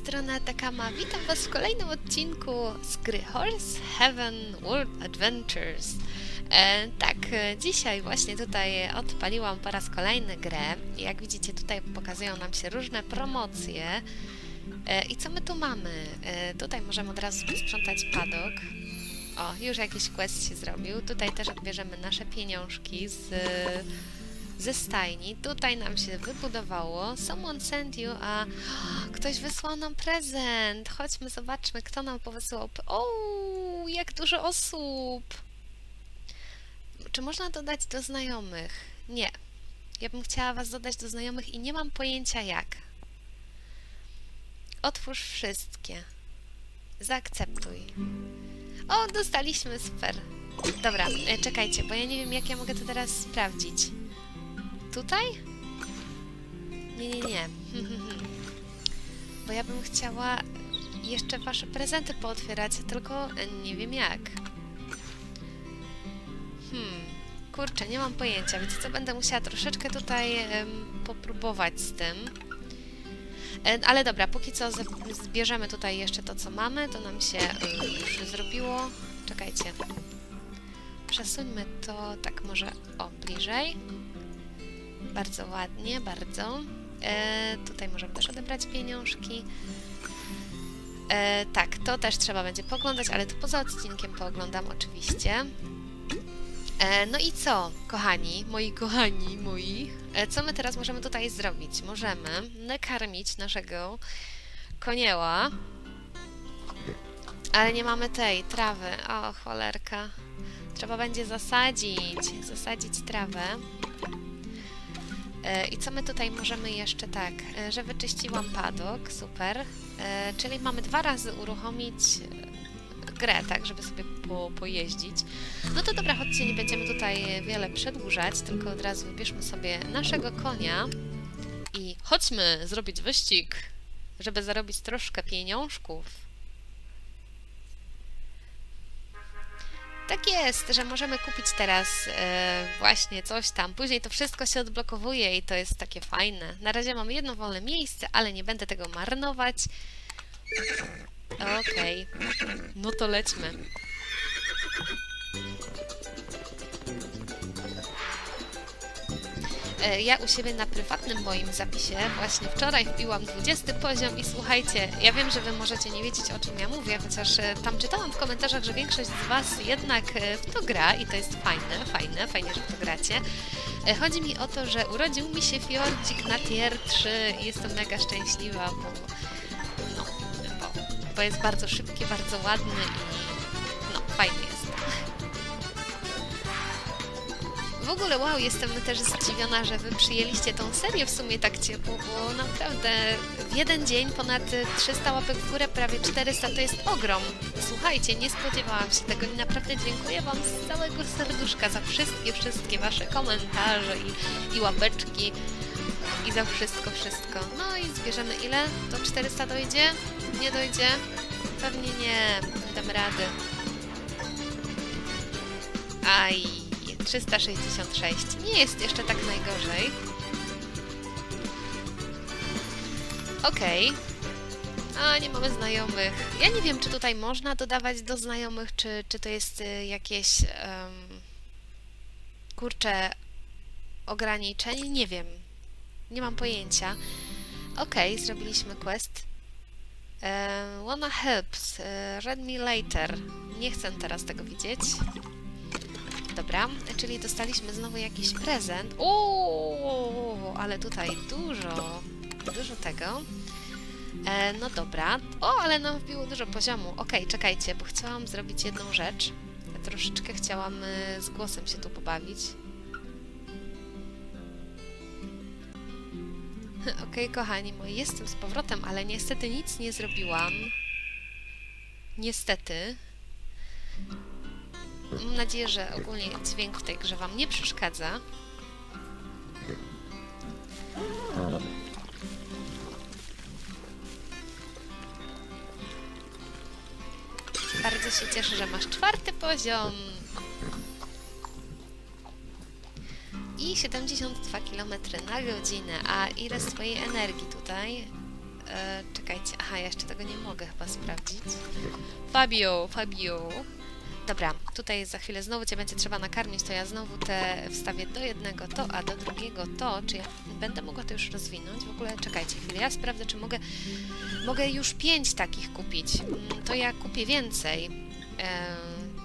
strony Atakama. Witam Was w kolejnym odcinku z gry Horse Heaven World Adventures. E, tak, e, dzisiaj właśnie tutaj odpaliłam po raz kolejny grę. Jak widzicie, tutaj pokazują nam się różne promocje. E, I co my tu mamy? E, tutaj możemy od razu sprzątać padok. O, już jakiś quest się zrobił. Tutaj też odbierzemy nasze pieniążki z ze stajni. Tutaj nam się wybudowało. Someone sent you, a ktoś wysłał nam prezent. Chodźmy, zobaczmy, kto nam powysyłał. p- O, jak dużo osób! Czy można dodać do znajomych? Nie. Ja bym chciała Was dodać do znajomych i nie mam pojęcia jak. Otwórz wszystkie. Zaakceptuj. O, dostaliśmy, super. Dobra, e, czekajcie, bo ja nie wiem, jak ja mogę to teraz sprawdzić. Tutaj? Nie, nie, nie. Bo ja bym chciała jeszcze wasze prezenty pootwierać, tylko nie wiem jak. Hmm, kurczę, nie mam pojęcia. Wiecie co, będę musiała troszeczkę tutaj em, popróbować z tym. E, ale dobra, póki co ze- zbierzemy tutaj jeszcze to, co mamy, to nam się już zrobiło. Czekajcie. Przesuńmy to tak może o bliżej. Bardzo ładnie, bardzo. E, tutaj możemy też odebrać pieniążki. E, tak, to też trzeba będzie poglądać, ale to poza odcinkiem pooglądam oczywiście. E, no i co, kochani, moi kochani, moi, e, co my teraz możemy tutaj zrobić? Możemy nakarmić naszego konieła, ale nie mamy tej trawy. O, cholerka. Trzeba będzie zasadzić, zasadzić trawę. E, I co my tutaj możemy jeszcze tak, e, że wyczyściłam padok, super, E, czyli mamy dwa razy uruchomić grę, tak, żeby sobie po, pojeździć. No to dobra, chodźcie, nie będziemy tutaj wiele przedłużać, tylko od razu wybierzmy sobie naszego konia i chodźmy zrobić wyścig, żeby zarobić troszkę pieniążków. Tak jest, że możemy kupić teraz e, właśnie coś tam. Później to wszystko się odblokowuje i to jest takie fajne. Na razie mamy jedno wolne miejsce, ale nie będę tego marnować. Okej, no to lećmy. Ja u siebie na prywatnym moim zapisie właśnie wczoraj wbiłam 20 poziom i słuchajcie, ja wiem, że Wy możecie nie wiedzieć o czym ja mówię, chociaż e, tam czytałam w komentarzach, że większość z Was jednak e, w to gra i to jest fajne, fajne, fajnie, że w to gracie. E, Chodzi mi o to, że urodził mi się Fiordzik na tier 3 i jestem mega szczęśliwa, bo, no, bo, bo jest bardzo szybki, bardzo ładny i W ogóle wow, jestem też zdziwiona, że wy przyjęliście tą serię w sumie tak ciepło, bo naprawdę w jeden dzień ponad 300 łapek w górę, prawie 400 to jest ogrom. Słuchajcie, nie spodziewałam się tego i naprawdę dziękuję wam z całego serduszka za wszystkie, wszystkie wasze komentarze i, i łapeczki i za wszystko, wszystko. No i zbierzemy ile? Do 400 dojdzie? Nie dojdzie? Pewnie nie, nie dam rady. Aj, 366. Nie jest jeszcze tak najgorzej. Okej. A, nie mamy znajomych. Ja nie wiem, czy tutaj można dodawać do znajomych, czy, czy to jest y, jakieś... Um, kurcze ograniczenie? Nie wiem. Nie mam pojęcia. Okej, zrobiliśmy quest. E, wanna helps. E, read me later. Nie chcę teraz tego widzieć. Dobra, czyli dostaliśmy znowu jakiś prezent. O, ale tutaj dużo, dużo tego. E, no dobra. O, ale nam wbiło dużo poziomu. Okej, czekajcie, bo chciałam zrobić jedną rzecz. Troszeczkę chciałam y, z głosem się tu pobawić. Okej, kochani moi, jestem z powrotem, ale niestety nic nie zrobiłam. Niestety. Mam nadzieję, że ogólnie dźwięk w tej grze Wam nie przeszkadza. Bardzo się cieszę, że masz czwarty poziom. I 72 km na godzinę. A ile z Twojej energii tutaj? E, czekajcie, aha, jeszcze tego nie mogę chyba sprawdzić. Fabio, Fabio. Dobra, tutaj za chwilę znowu Cię będzie trzeba nakarmić, to ja znowu te wstawię do jednego to, a do drugiego to. Czy ja będę mogła to już rozwinąć? W ogóle czekajcie chwilę, ja sprawdzę, czy mogę, mogę już pięć takich kupić. Mm, To ja kupię więcej. Em,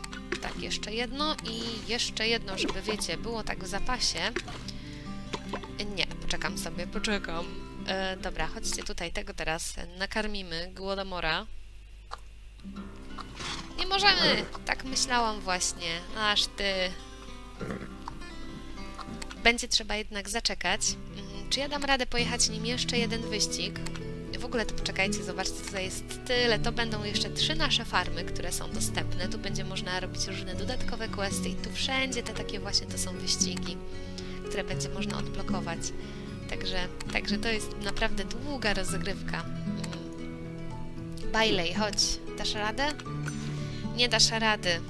tak, jeszcze jedno i jeszcze jedno, żeby wiecie, było tak w zapasie. Nie, poczekam sobie, poczekam. E, dobra, chodźcie tutaj, tego teraz nakarmimy, głodomora. Nie możemy! Tak myślałam właśnie. Aż ty. Będzie trzeba jednak zaczekać. Mm, Czy ja dam radę pojechać nim jeszcze jeden wyścig? W ogóle to poczekajcie, zobaczcie, tutaj jest tyle. To będą jeszcze trzy nasze farmy, które są dostępne. Tu będzie można robić różne dodatkowe questy i tu wszędzie te takie właśnie to są wyścigi, które będzie można odblokować. Także, także to jest naprawdę długa rozgrywka. Mm. Bailey, chodź. Dasz radę? Nie dasz rady.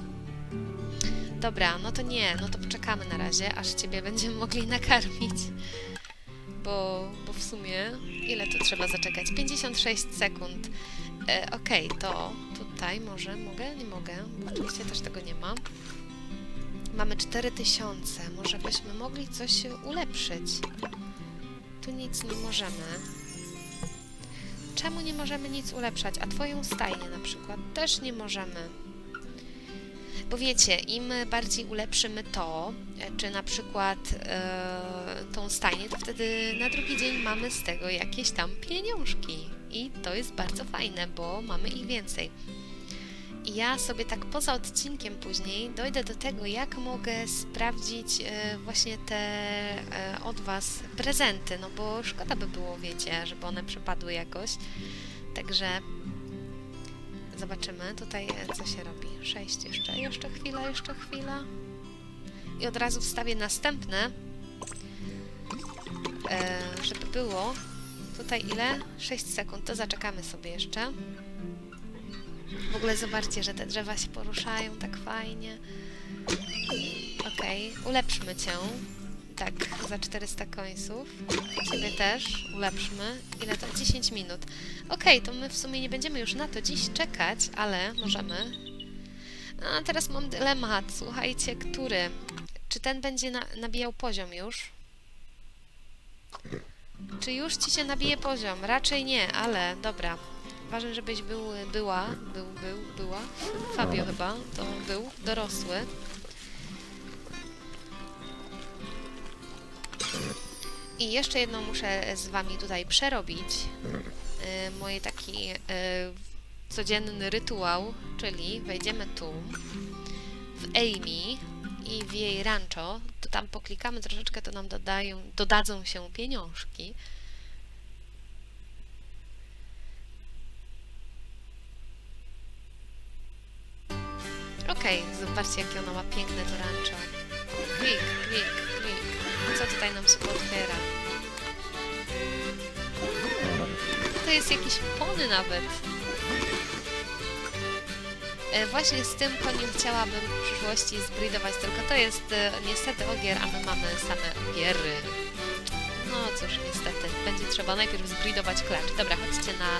Dobra, no to nie, no to poczekamy na razie, aż Ciebie będziemy mogli nakarmić. Bo, bo w sumie ile tu trzeba zaczekać? 56 sekund. E, Okej, to tutaj może mogę? Nie mogę, bo oczywiście też tego nie ma. Mamy 4000, może byśmy mogli coś ulepszyć. Tu nic nie możemy. Czemu nie możemy nic ulepszać? A Twoją stajnię na przykład też nie możemy. Bo wiecie, im bardziej ulepszymy to, e, czy na przykład e, tą stajnię, to wtedy na drugi dzień mamy z tego jakieś tam pieniążki. I to jest bardzo fajne, bo mamy ich więcej. I ja sobie tak poza odcinkiem później dojdę do tego, jak mogę sprawdzić e, właśnie te od Was prezenty, no bo szkoda by było, wiecie, żeby one przypadły jakoś. Także zobaczymy tutaj, e, co się robi. 6 jeszcze, jeszcze chwila, jeszcze chwila. I od razu wstawię następne, e, żeby było. Tutaj ile? 6 sekund, to zaczekamy sobie jeszcze. W ogóle zobaczcie, że te drzewa się poruszają tak fajnie. Okej, ulepszmy cię. Tak, za 400 końców. Ciebie też ulepszmy. Ile to? 10 minut. Okej, to my w sumie nie będziemy już na to dziś czekać, ale możemy. A teraz mam dylemat. Słuchajcie, który? Czy ten będzie na nabijał poziom już? Czy już ci się nabije poziom? Raczej nie, ale dobra. Ważne, żebyś był, była, był, był, była. Fabio chyba, to był dorosły. I jeszcze jedną muszę z wami tutaj przerobić. Y, Mój taki y, codzienny rytuał, czyli wejdziemy tu w Amy i w jej rancho, tam poklikamy troszeczkę, to nam dodają, dodadzą się pieniążki. Okej, zobaczcie jakie ona ma piękne to rancho. Klik, klik. Tutaj nam się otwiera? To jest jakiś pony nawet. E, właśnie z tym koniem chciałabym w przyszłości zbridować, tylko to jest e, niestety ogier, a my mamy same ogiery. No cóż, niestety. Będzie trzeba najpierw zbridować klacz. Dobra, chodźcie na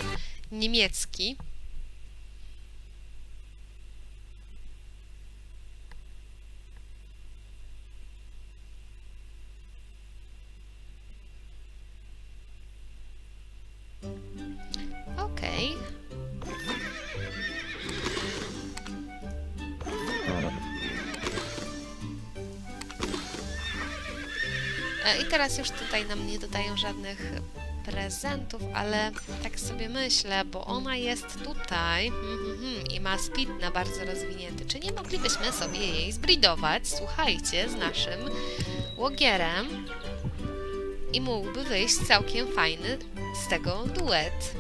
niemiecki. I teraz już tutaj nam nie dodają żadnych prezentów, ale tak sobie myślę, bo ona jest tutaj mhm, mhm, i ma speed na bardzo rozwinięty. Czy nie moglibyśmy sobie jej zbridować, słuchajcie, z naszym łogierem i mógłby wyjść całkiem fajny z tego duet.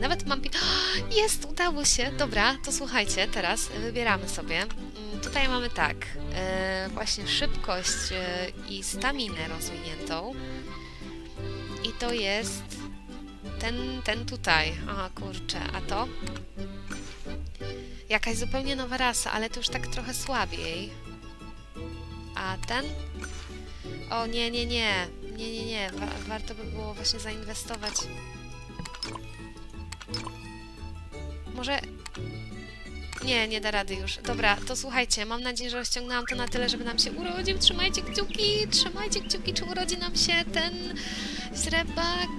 Nawet mam... Jest, udało się. Dobra, to słuchajcie, teraz wybieramy sobie. Tutaj mamy tak, e, właśnie szybkość e, i staminę rozwiniętą. I to jest ten, ten tutaj. Aha, kurczę, a to? Jakaś zupełnie nowa rasa, ale to już tak trochę słabiej. A ten? O, nie, nie, nie. Nie, nie, nie. Wa warto by było właśnie zainwestować Może... Nie, nie da rady już. Dobra, to słuchajcie, mam nadzieję, że rozciągnęłam to na tyle, żeby nam się urodził. Trzymajcie kciuki, trzymajcie kciuki, czy urodzi nam się ten źrebak.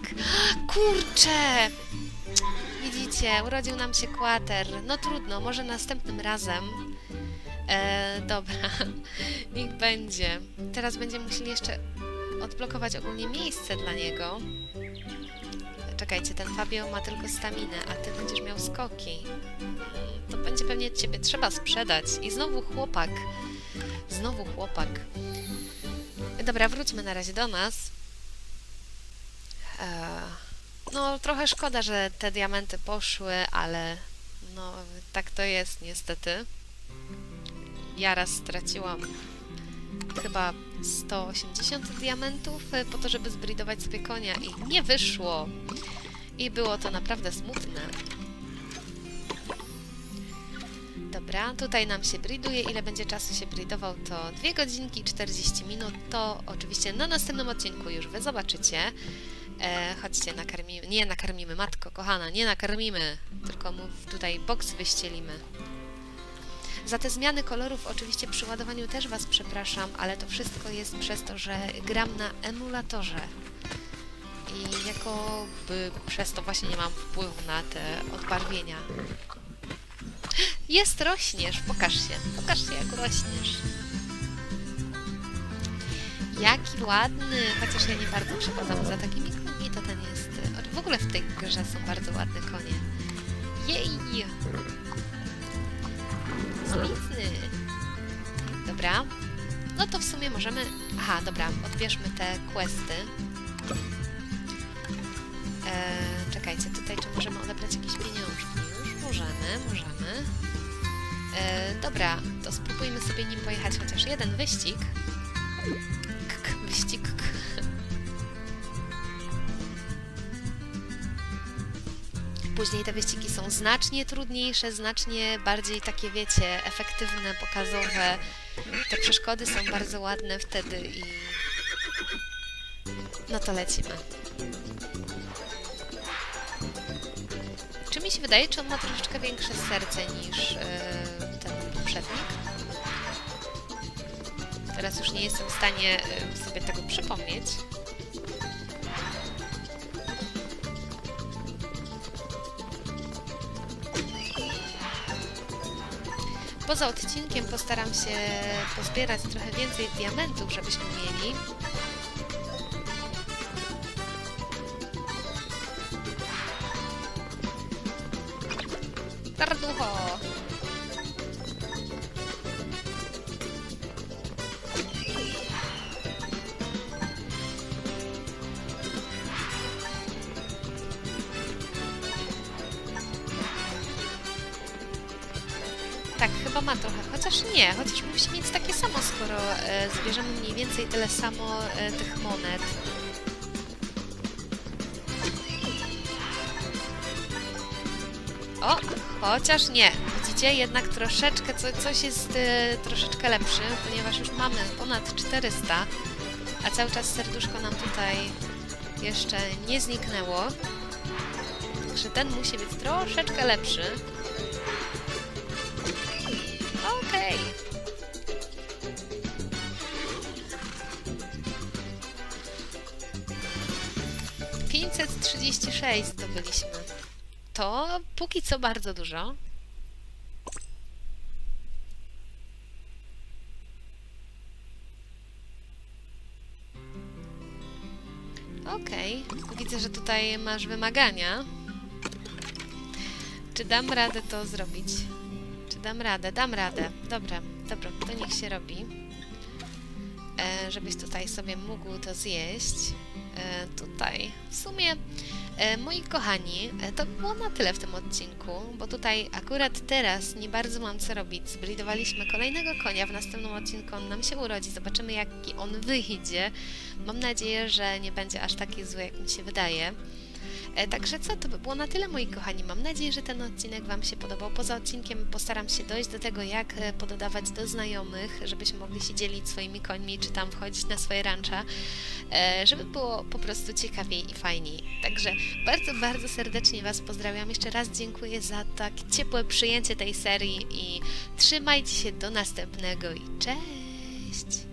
Kurczę! Widzicie, urodził nam się kwater. No trudno, może następnym razem. E, dobra, niech będzie. Teraz będziemy musieli jeszcze odblokować ogólnie miejsce dla niego. Czekajcie, ten Fabio ma tylko staminę, a ty będziesz miał skoki. To będzie pewnie ciebie trzeba sprzedać. I znowu chłopak. Znowu chłopak. Dobra, wróćmy na razie do nas. Eee, no, trochę szkoda, że te diamenty poszły, ale no, tak to jest niestety. Ja raz straciłam chyba 180 diamentów y, po to, żeby zbridować sobie konia i nie wyszło. I było to naprawdę smutne. Dobra, tutaj nam się briduje. Ile będzie czasu się bridował? To 2 godzinki 40 minut. To oczywiście na następnym odcinku już Wy zobaczycie. E, chodźcie, nakarmimy. Nie nakarmimy, matko kochana, nie nakarmimy. Tylko mu tutaj boks wyścielimy. Za te zmiany kolorów oczywiście przy ładowaniu też Was przepraszam, ale to wszystko jest przez to, że gram na emulatorze. I jakoby przez to właśnie nie mam wpływu na te odbarwienia. Jest, rośniesz, pokaż się, pokaż się jak rośniesz. Jaki ładny, chociaż ja nie bardzo przepadam za takimi końmi, to ten jest... W ogóle w tej grze są bardzo ładne konie. Jej! Zlicny. Dobra. No to w sumie możemy... Aha, dobra, odbierzmy te questy. Eee, czekajcie, tutaj czy możemy odebrać jakieś pieniążki? Możemy, możemy. Eee, dobra, to spróbujmy sobie nim pojechać chociaż jeden wyścig. K, -k wyścig. K. Później te wyścigi są znacznie trudniejsze, znacznie bardziej takie, wiecie, efektywne, pokazowe. Te przeszkody są bardzo ładne wtedy i... No to lecimy. Czy mi się wydaje, czy on ma troszeczkę większe serce niż yy, ten poprzednik? Teraz już nie jestem w stanie yy, sobie tego przypomnieć. Poza odcinkiem postaram się pozbierać trochę więcej diamentów, żebyśmy mieli. Tak, chyba ma trochę, chociaż nie, chociaż musi mieć takie samo, skoro e, zbierzemy mniej więcej tyle samo e, tych monet. O, chociaż nie. Widzicie, jednak troszeczkę, co, coś jest e, troszeczkę lepszy, ponieważ już mamy ponad 400, a cały czas serduszko nam tutaj jeszcze nie zniknęło. Także ten musi być troszeczkę lepszy. Okej. Trzydzieści sześć zdobyliśmy. To póki co bardzo dużo. Okej, widzę, że tutaj masz wymagania. Czy dam radę to zrobić? Dam radę? Dam radę. Dobra, dobra, to niech się robi. E, żebyś tutaj sobie mógł to zjeść. E, tutaj. W sumie, e, moi kochani, e, to było na tyle w tym odcinku, bo tutaj akurat teraz nie bardzo mam co robić. Zbridowaliśmy kolejnego konia, w następnym odcinku on nam się urodzi, zobaczymy jaki on wyjdzie. Mam nadzieję, że nie będzie aż taki zły, jak mi się wydaje. E, Także co, to by było na tyle, moi kochani. Mam nadzieję, że ten odcinek Wam się podobał. Poza odcinkiem postaram się dojść do tego, jak e, pododawać do znajomych, żebyśmy mogli się dzielić swoimi końmi, czy tam wchodzić na swoje rancha, e, żeby było po prostu ciekawiej i fajniej. Także bardzo, bardzo serdecznie Was pozdrawiam. Jeszcze raz dziękuję za tak ciepłe przyjęcie tej serii i trzymajcie się do następnego i cześć!